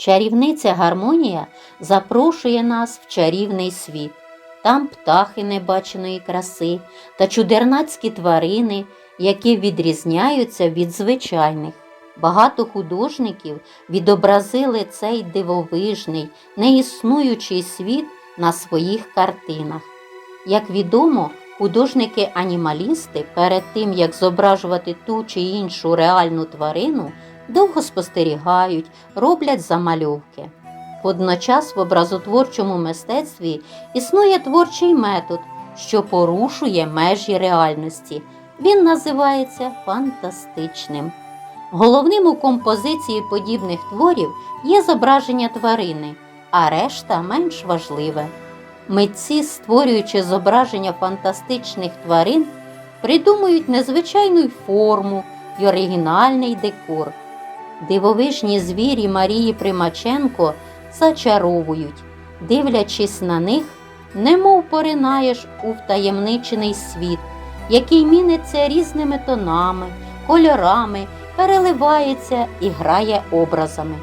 Чарівниця гармонія запрошує нас в чарівний світ. Там птахи небаченої краси та чудернацькі тварини, які відрізняються від звичайних. Багато художників відобразили цей дивовижний, неіснуючий світ на своїх картинах. Як відомо, художники-анімалісти перед тим, як зображувати ту чи іншу реальну тварину, довго спостерігають, роблять замальовки. Водночас в образотворчому мистецтві існує творчий метод, що порушує межі реальності. Він називається фантастичним. Головним у композиції подібних творів є зображення тварини, а решта менш важливе. Митці, створюючи зображення фантастичних тварин, придумують незвичайну форму й оригінальний декор. Дивовижні звірі Марії Примаченко зачаровують, дивлячись на них, немов поринаєш у втаємничений світ, який міниться різними тонами, кольорами, переливається і грає образами.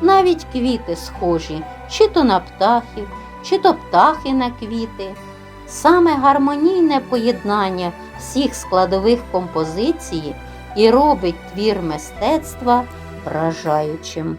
Навіть квіти схожі, чи то на птахів, чи то птахи на квіти. Саме гармонійне поєднання всіх складових композиції і робить твір мистецтва вражаючим.